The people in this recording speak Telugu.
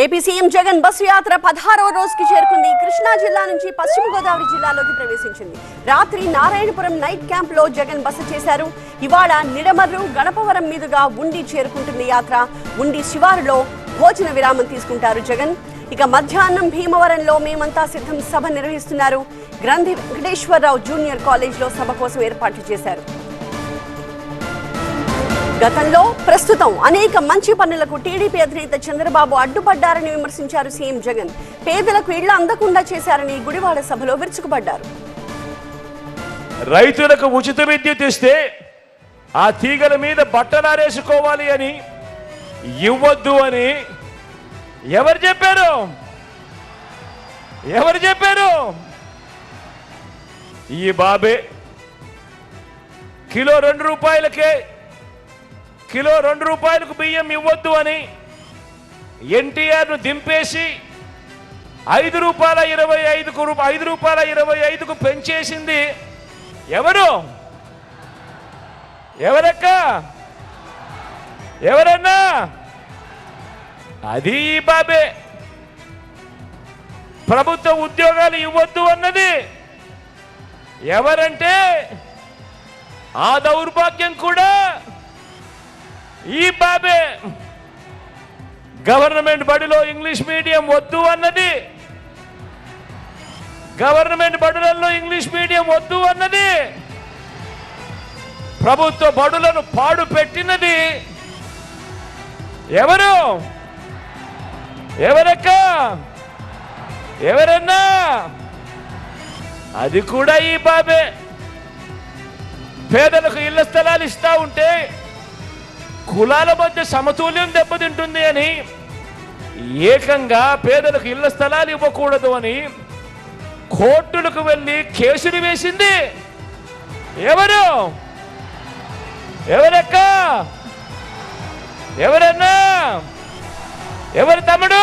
ఏపీ సీఎం జగన్ బస్సు యాత్ర పదహారవ రోజుకి చేరుకుంది. కృష్ణా జిల్లా నుంచి పశ్చిమ గోదావరి జిల్లాలోకి ప్రవేశించింది. రాత్రి నారాయణపురం నైట్ క్యాంప్లో జగన్ బస్సు చేశారు. ఇవాళ నిడమర్రు గణపవరం మీదుగా ఉండి చేరుకుంటుంది యాత్ర. ఉండి శివారులో భోజన విరామం తీసుకుంటారు జగన్. ఇక మధ్యాహ్నం భీమవరంలో మేమంతా సిద్ధం సభ నిర్వహిస్తున్నారు. గ్రంథి వెంకటేశ్వరరావు జూనియర్ కాలేజ్లో సభ కోసం ఏర్పాట్లు చేశారు. గతంలో ప్రస్తుతం అనేక మంచి పనులకు టీడీపీ అధినేత చంద్రబాబు అడ్డుపడ్డారని విమర్శించారు సీఎం జగన్. పేదలకు ఇళ్ళు అందకుండా చేశారని గుడివాడ సభలో విరుచుకుపడ్డారు. రైతులకు ఉచిత విద్యుత్ ఇస్తే ఆ తీగల మీద బట్టలారేసుకోవాలి అని ఇవ్వద్దు అని ఎవరు చెప్పారు? ఎవరు చెప్పారు? ఈ బాబే కిలో రెండు రూపాయలకే కిలో రెండు రూపాయలకు బియ్యం ఇవ్వద్దు అని ఎన్టీఆర్ను దింపేసి ఐదు రూపాయల ఇరవై ఐదుకు ఐదు రూపాయల ఇరవై ఐదుకు పెంచేసింది ఎవరు? ఎవరక్క? ఎవరన్నా? అది ఈ బాబే. ప్రభుత్వ ఉద్యోగాలు ఇవ్వద్దు అన్నది ఎవరంటే ఆ దౌర్భాగ్యం కూడా ఈ బాబే గవర్నమెంట్ బడిలో ఇంగ్లీష్ మీడియం వద్దు అన్నది. గవర్నమెంట్ బడులలో ఇంగ్లీష్ మీడియం వద్దు అన్నది. ప్రభుత్వ బడులను పాడు పెట్టినది. ఎవరు? ఎవరక్క? ఎవరన్నా? అది కూడా ఈ బాబే పేదలకు ఇళ్ళ స్థలాలు ఇస్తా ఉంటే కులాల మధ్య సమతుల్యం దెబ్బతింటుంది అని ఏకంగా పేదలకు ఇళ్ళ స్థలాలు ఇవ్వకూడదు అని కోర్టులకు వెళ్ళి కేసులు వేసింది. ఎవరు? ఎవరక్క? ఎవరన్నా? ఎవరు తమ్ముడు?